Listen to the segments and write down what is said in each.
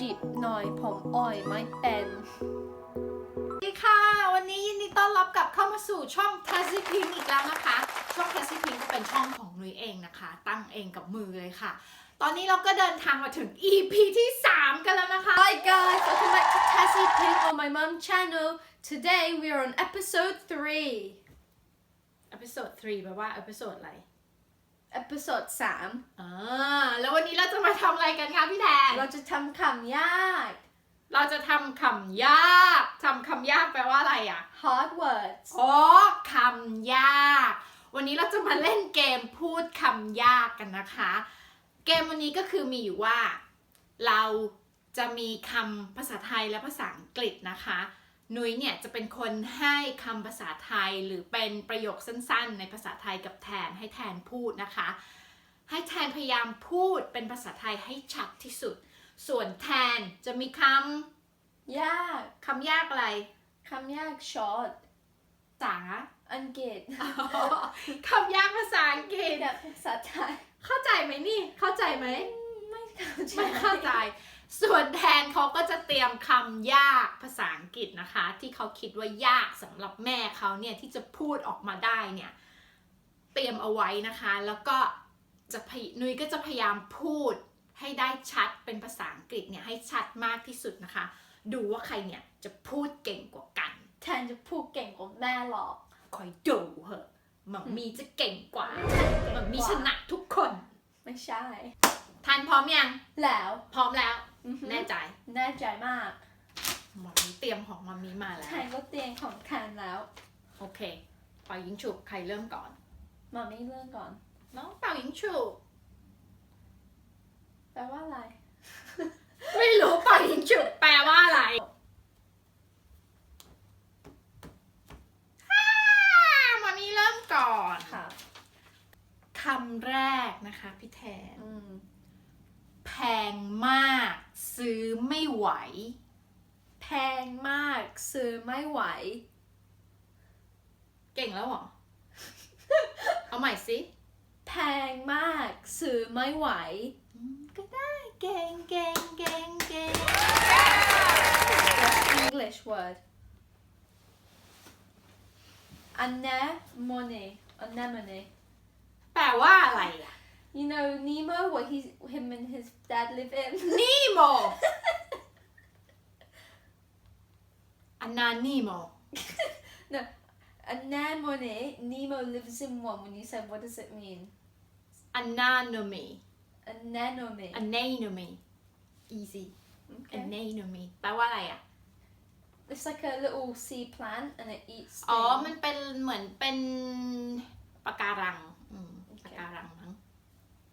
จีบหน่อยผมอ่อยไม่เป็นสวัสดีค่ะ วันนี้ยินดีต้อนรับกลับเข้ามาสู่ช่อง t a s i p i n อีกแล้วนะคะ ช่อง t a s i p i n ก็เป็นช่องของนุ้ยเองนะคะ ตั้งเองกับมือเลยค่ะ ตอนนี้เราก็เดินทางมาถึง EP ที่ 3 กันแล้วนะคะ Hi guys welcome back to Tassie Pink on my mum channel today we are on episode 3 episode 3แปลว่า episode อะไร episode 3อ่าแล้ววันนี้เราจะมาทำอะไรกันคะพี่แทนเราจะทำคำยาก เราจะทำคำยากทำคำยากแปลว่าอะไรอะ hard words อ๋อคำยาก วันนี้เราจะมาเล่นเกมพูดคำยากกันนะคะ เกมวันนี้ก็คือมีอยู่ว่า เราจะมีคำภาษาไทยและภาษาอังกฤษนะคะ นุ้ยเนี่ยจะเป็นคนให้คำภาษาไทยหรือเป็นประโยคสั้นๆ ในภาษาไทยกับแทนให้แทนพูดนะคะ ให้แทนพยายามพูดเป็นภาษาไทยให้ชัดที่สุด ส่วนแทนจะมีคยากำคำยากอะไรคำยาก short จ๋าอังกฤษคำยากภาษาอังกฤษแบบภาษาไทยเข้าใจไหมนี่เข้าใจไหมไม่เข้าใจไม่เข้าใจ ส่วนแทนเขาก็จะเตรียมคำยากภาษาอังกฤษนะคะ ที่เขาคิดว่ายากสำหรับแม่เขาเนี่ยที่จะพูดออกมาได้เนี่ยเตรียมเอาไว้นะคะ แล้วก็จะพยนุ้ยก็จะพยายามพูดให้ได้ชัดเป็นภาษาอังกฤษเนี่ยให้ชัดมากที่สุดนะคะ ดูว่าใครเนี่ยจะพูดเก่งกว่ากัน แทนจะพูดเก่งกว่าแม่หรอกคอยดูเหอะหมัมมีจะเก่งกว่าหมัมมีชนะทุกคน ไม่ใช่ทานพร้อมยัง แล้ว พร้อมแล้ว อือฮึแน่ใจแน่ใจมากหมอมีเตรียมของมามีมาแล้แทวนก็เตียงของแทนแล้วโอเค เป่ายิงฉุบใครเริ่มก่อน มาไม่เรื่องก่อน น้องเป่ายิงฉุบ แปลว่าอะไร ไม่รู้เป่ายิงฉุบแปลว่าอะไรฮ่ามามีเริ่มก่อน ค่ะ คำแรกนะคะพี่แทน อืม แพงมาก ซื้อไม่ไหว แพงมากซื้อไม่ไหว เก่งแล้วเหรอ เอาใหม่สิ แพงมากซื้อไม่ไหวอืมก็ได้เก่งเก่งเก่งเก่ง English word anemone anemone แปลว่าอะไรอะ you know Nemo what he him and his dad live in นี โมอันนานีโม no anemone Nemo lives in one when you said what does it mean อันนาโนมี anemone อันเนโนมี easy อัน okay. เนโนมีแปลว่าอะไรอะ it's like a little sea plant and it eats อ๋อ things. มันเป็นเหมือนเป็นปะการังอืมปะการังมั้ง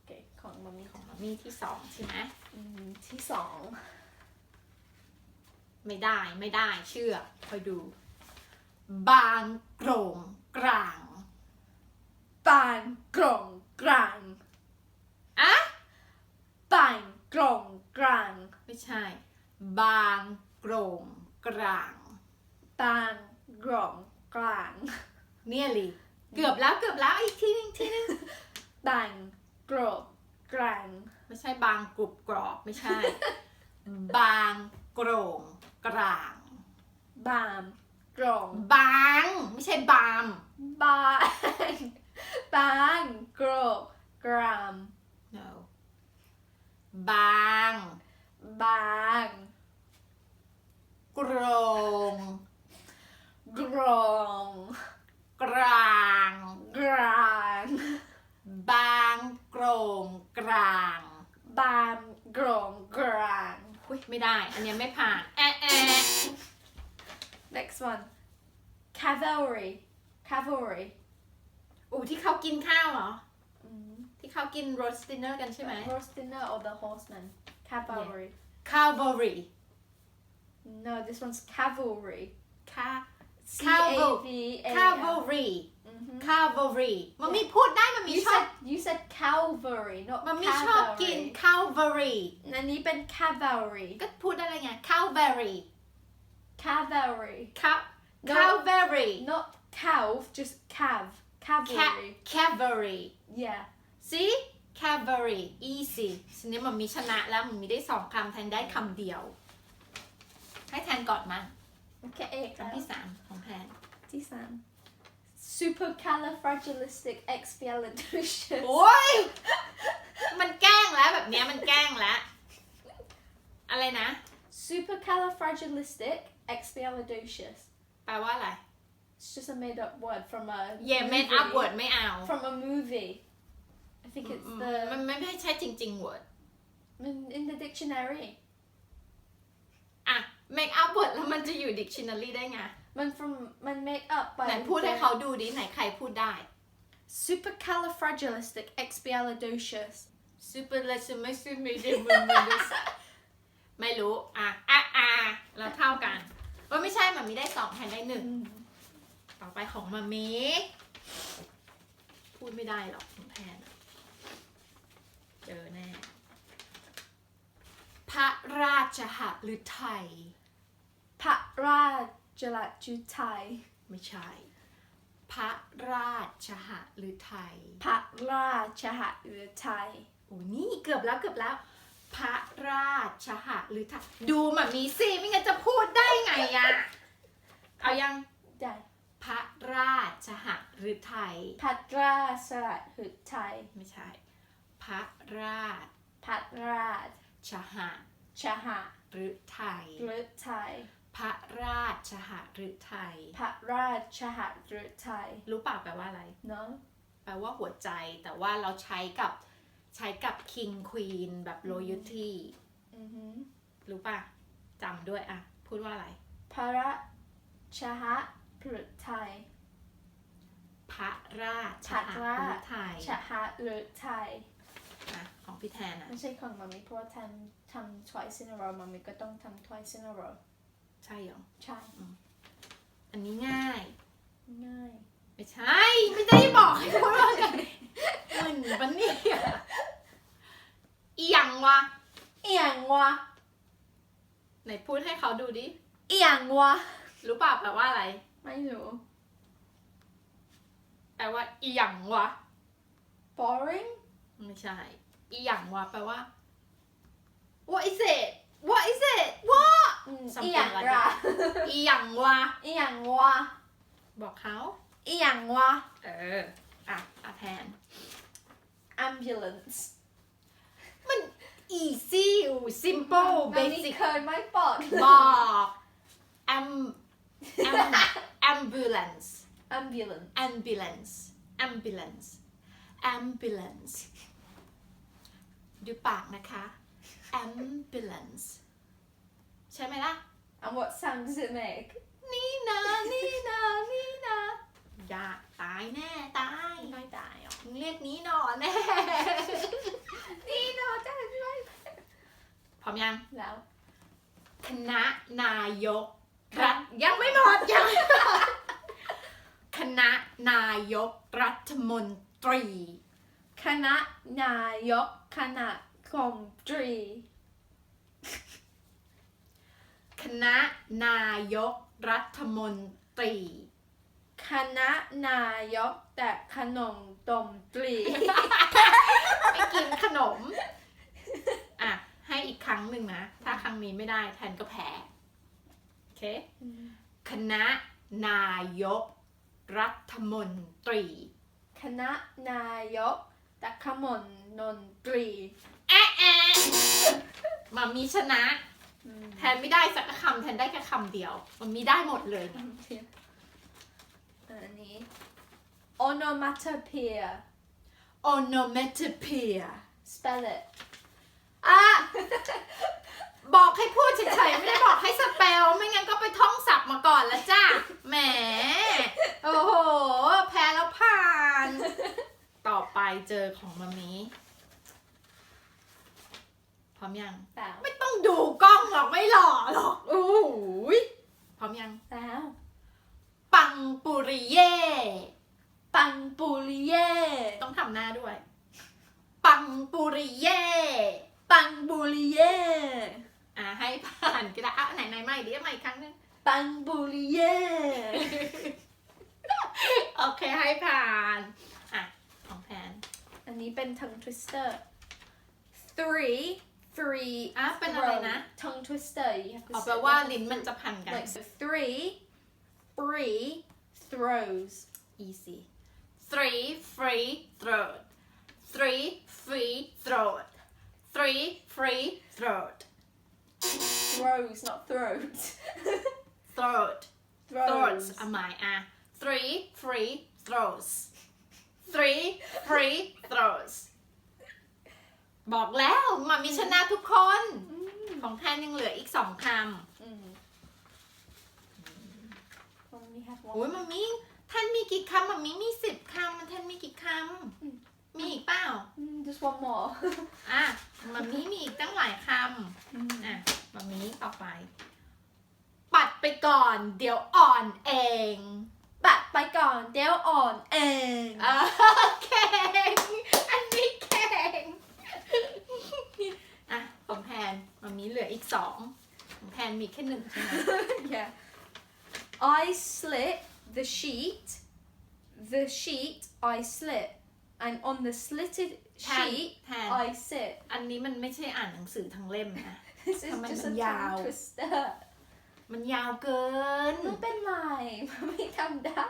okay ของมัมมี่ของมามี่ที่สองใช่ไหม อืมที่สอง ไม่ได้ไม่ได้เชื่อคอยดู บางโกรงกลางปานกล่องกลางอะปานกล่องกลาง ไม่ใช่ บางโกรงกลางปานกล่องกลาง เนี่ยลีเกือบแล้วเกือบแล้วอีกทีนึงทีนึงปานกรอบกลาง ไม่ใช่บางกรุบกรอบไม่ใช่ บางโกรง กลางบามกล่องบาง ไม่ใช่บาม บานบานกรอบกราม no บาง บางโกรง กรองกลาง กลางบางโกรงกลาง บามกรองกลาง อุ้ยไม่ได้ อันเนี้ยไม่ผ่านแอะแอะ next one cavalry cavalry อูที่เขากินข้าวเหรออืมที่เขากิน roast dinner กันใช่ไหม roast dinner or the horseman cavalry cavalry no this one's cavalry ca C Caval- A V A L cavalry Mhm. cavalry มันมีพูดได้มันมี You ชอบ said you said Calvary not มันมีชอบกิน cavalry อันนี้เป็น cavalry ก็พูดได้เลยไง cavalry cavalry Ca- No. cavalry not calv just cav Ca- cavalry cavalry yeah see แค่ very easy ทีนี้มันมีชนะแล้วมันมีได้สองคำแทนได้คำเดียว ให้แทนก่อนมาโอเคเอกคำที่สามของแทนที่สาม supercalifragilisticexpialidocious โอ้ย มันแกล้งแล้วแบบเนี้ยมันแกล้งแล้ว อะไรนะ supercalifragilisticexpialidocious แปลว่าอะไร It's just a made up word from a yeah made up movie. word ไม่เอา from a movie I think it's มัน the ไม่ใช่จริง ๆ word in, in the dictionary อ่ะ make up word แล้วมันจะอยู่ dictionary ได้ไง มัน from มัน make up by ไหนพูดให้ the- เขาดูดิไหนใครพูดได้ supercalifragilisticexpialidocious super เลยจะไม่ซื้อไม่ได้มึงไม่ได้สักไม่รู้ อะ อะอะเราเท่ากันว่าไม่ใช่มันมีได้สองแทนได้หนึ่ง ต่อไปของมามีพูดไม่ได้หรอกของแทนอะเจอแน่ พระราชหฤทัยพระราช ลัจุไทยไม่ใช่ พระราชหฤทัยพระราชหฤทัยโอ้นี่เกือบแล้วเกือบแล้ว พระราชหฤทัยดูมามีสิไม่งั้นจะพูดได้ไงอะเอายังได้พระราชหฤทัยพระราชหฤทัยไม่ใช่ พระราชพระราชชหชหฤทัยฤทัย พระราชหฤทัยพระราชหฤทัยรู้ป่าแปลว่าอะไร เนาะแปลว่าหัวใจแต่ว่าเราใช้กับใช้กับ king queen แบบ royalty อือหือรู้ป่ะจำด้วยอะพูดว่าอะไร พระราชหฤทัยพระราชพระราหฤทัยชหฤทัยนะของพี่แทนอะไม่ใช่ของมามิเพราะว่าทำทำ twice in a row มามิก็ต้องทำ twice in a row ใช่เหรอ ใช่ อันนี้ง่าย ง่าย ไม่ใช่ ไม่ได้บอกให้พูดว่าไงมึนปะเนี่ยอีหยังวะเอียงวะไหนพูดให้เขาดูดิ เอียงวะ รู้ป่ะแปลว่าอะไร ไม่รู้ แปลว่าอีหยังวะ boring ไม่ใช่ อีหยังวะแปลว่า what is it what is it what อืม Something อีหยัง like วะอีหยังวะอีหยังวะบอกเขาอีหยังวะ เออ อะ อะแทน ambulance มัน easy อยู่ simple มามิ basic เคยไม่บอกบอก am am ambulance ambulance ambulance ambulance ambulance ดูปากนะคะ ambulance ใช่ไหมล่ะ and what sound does it make นี่นะนี่นะนี่นะอยากตายแน่ตายไม่ตายหรอมึงเรียกนี้หนอนแน่ นี่เนาะจะไม่พร้อมยังแล้ว คณะนายก รัฐยังไม่หมดยังไม่หมดคณะนายกรัฐมนตรี คณะนายกคณะคมตรีค ณะนายกรัฐมนตรี คณะนายกแต่ขนมดมตรีไม่กินขนม อะ ให้อีกครั้งหนึ่งนะ ถ้าครั้งนี้ไม่ได้แทนก็แพ้โอเค คณะนายกรัฐมนตรี คณะนายกแต่ขมนนนตรี แอะแอะมามีชนะ แทนไม่ได้สักคำแทนได้แค่คำเดียว มันมีได้หมดเลยนะอันนี้ onomatopoeia onomatopoeia spell it อะ บอกให้พูดเฉยๆ ไม่ได้บอกให้สเปล ไม่งั้นก็ไปท่องศัพท์มาก่อนแล้วจ้าแหม โอ้โห แพ้แล้วผ่าน ต่อไปเจอของมามี พร้อมยัง แล้วไม่ต้องดูกล้องหรอกไม่หล่อหรอกโอ้โหยพร้อมยัง แล้วปังปุริเย่ปังปุริเย่ต้องทำหน้าด้วย ปังปุริเย่ปังปุริเย่อะให้ผ่านก็ได้อะไหนไหนๆใหม่ดิเอาใหม่อีกครั้งหนึง ปังปุริเย่โอเคให้ผ่าน อะ ของแพน อันนี้เป็น tongue twister three three อ่ะเป็นอะไรนะ throw. tongue twister you have to อ๋อ say แปลว่า like ลิ้นมันจะพันกัน like so three three throws easy three free throat Mm, just one more. อะมามีมีอีกตั้งหลายคำอะมามีต่อไป ปัดไปก่อนเดี๋ยวอ่อนเอง ปัดไปก่อนเดี๋ยวอ่อนเองเออเก่งอันนี้เก่งอะของแพนมามีเหลืออีกสองของแพนมีแค่หนึ่งใช่ไหม yeah. I slit the sheet. The sheet I slit. And on the slitted แทน sheet แทน I sit. อันนี้มันไม่ใช่อ่านหนังสือทั้งเล่มนะ This is Comment just a man tongue yao. twister. มันยาวเกิน ไม่เป็นไรไม่ทำได้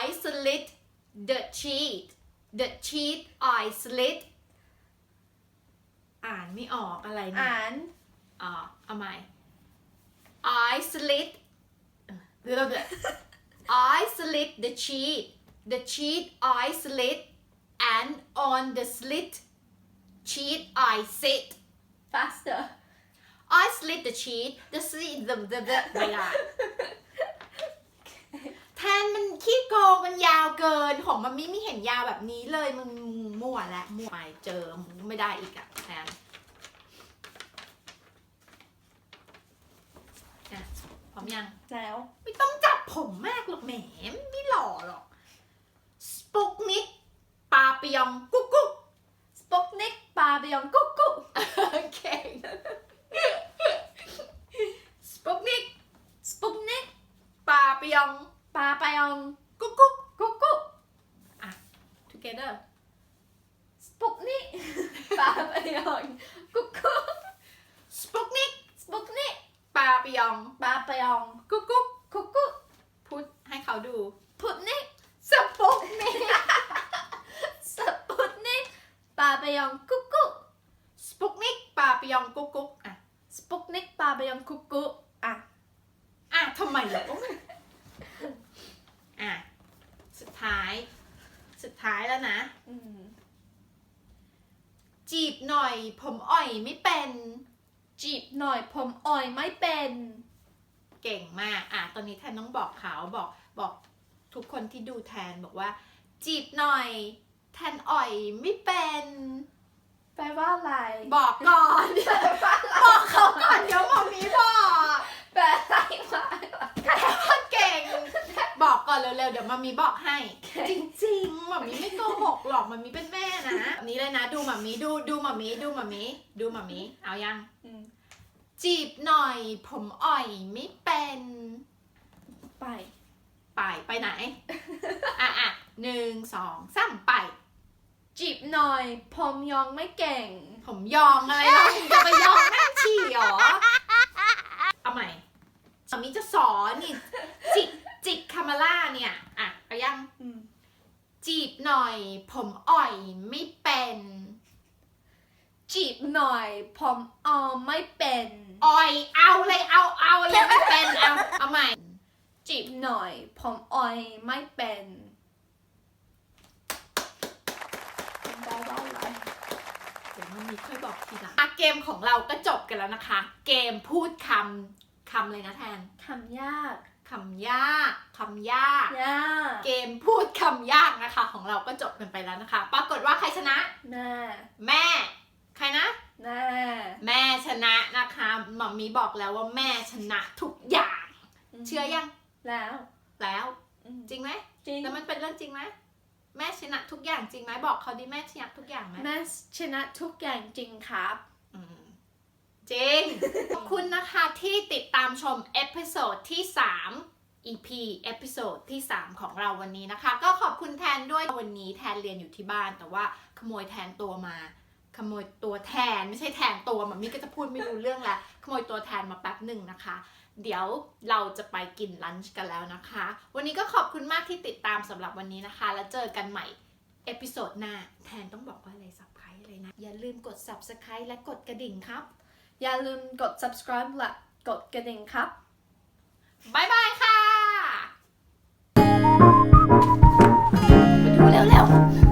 I slit the sheet the sheet I slit อ่านไม่ออกอะไรเนี่ย อ่าน อ่าเอาใหม่ I slit เดี๋ยวเดี๋ยว I slit the sheet the sheet I slit and on the slit sheet I sit faster I slit the sheet the sheet the the the ไม่ได้ แทนมันขี้โกงมันยาวเกิน ของมันไม่มีเห็นยาวแบบนี้เลยมึงมั่วและมั่วไปเจอมึงไม่ได้อีกอะแทนอะพร้ อมยัง แล้วไม่ต้องจับผมมากหรอกแหมไม่หล่อหรอกสปุกนิกปาปยองกุ๊กกุ๊กสปุกนิกปาเบียงกุ๊กกุ๊กเก่งสปุกนิกสปุกนิกปาปยองปาเบียงกุ๊กกุ๊กกุ๊กกุ๊ก together สปุกนิกปาเบียงกุ๊กกุ๊กสปุกนิกสปุกนิก ปาปยอง ปาเบียงกุ๊กกุ๊กกุ๊กกุ๊กพูดให้เขาดู พุดนิกสปุกนิกสปุกนิกปาเบียงกุ๊กกุ๊กสปุกนิกปาปยองกุ๊กกุ๊กอะสปุกนิกปาเบียงกุ๊กกุ๊กอะอะทำไมล่ะอะสุดท้าย สุดท้ายแล้วนะอืมจีบหน่อย ผมอ่อยไม่เป็น จีบหน่อยผมอ่อยไม่เป็น เก่งมาก อะ ตอนนี้แทนต้องบอกเขาบอกบอกทุกคนที่ดูแทนบอกว่า จีบหน่อย แทนอ่อยไม่เป็น แปลว่าอะไร บอกก่อนบอกเขาก่อนเดี๋ยวหมอมีบอกแปลอะไรมาแทนว่าเก่ง บอกก่อนเร็วๆเดี๋ยวมามีบอกให้ จริงๆหมามีไม่โกหกหรอกหมามีเป็นแม่นะแบบนี้เลยนะ ดูหมามีดูดูหมามีดูหมามีดูหมามีเอายัง อืมจีบหน่อย ผมอ่อยไม่เป็นไป ไปไปไหน อะอะหนึ่งสองสามไป จีบหน่อย ผมยองไม่เก่ง ผมยองอะไรเราจะไปยองนั่งฉี่เหรอ เอาใหม่สามีจะสอนนี่จิก จิกคามาล่าเนี่ยอะเอายังอืมจีบหน่อย ผมอ่อยไม่เป็น จีบหน่อย ผมเอาไม่เป็น อ่อยเอาเลยเอาเอายังไม่เป็นเอาเอาใหม่ จีบหน่อย ผมอ่อยไม่เป็นแปลว่าอะไรเดี๋ยวมันมีค่อยบอกทีหลังอะเกมของเราก็จบกันแล้วนะคะ เกมพูดคำคำเลยนะแทนคำยาก คำยากคำยาก ยากเกมพูดคำยากนะคะ ของเราก็จบกันไปแล้วนะคะ ปรากฏว่าใครชนะ แม่แม่ ใครนะ แม่แม่ชนะนะคะหมอมีบอกแล้วว่าแม่ชนะทุกอย่าง เชื่อยังแล้วแล้ว อืมจริงไหมจริงแล้วมันเป็นเรื่องจริงไหมแม่ชนะทุกอย่างจริงไหมบอกเขาดิแม่ชนะทุกอย่างไหมแม่ชนะทุกอย่างจริงครับ อืม จริง ขอบคุณนะคะที่ติดตามชมเอพิโซดที่ 3 EP เอพิโซดที่ 3 ของเราวันนี้นะคะ ก็ขอบคุณแทนด้วยวันนี้แทนเรียนอยู่ที่บ้าน แต่ว่าขโมยแทนตัวมา ขโมยตัวแทนไม่ใช่แทนตัวมันมี่ก็จะพูดไม่รู้เรื่องแล้วขโมยตัวแทนมาแป๊บหนึ่งนะคะ เดี๋ยวเราจะไปกินลันช์กันแล้วนะคะ วันนี้ก็ขอบคุณมากที่ติดตามสำหรับวันนี้นะคะ แล้วเจอกันใหม่เอพิโซดหน้าแทนต้องบอกว่าอะไรสับไครอะไรนะ อย่าลืมกด subscribe และกดกระดิ่งครับ อย่าลืมกด subscribe และกดกระดิ่งครับบายบายค่ะ ไปดูเร็วๆ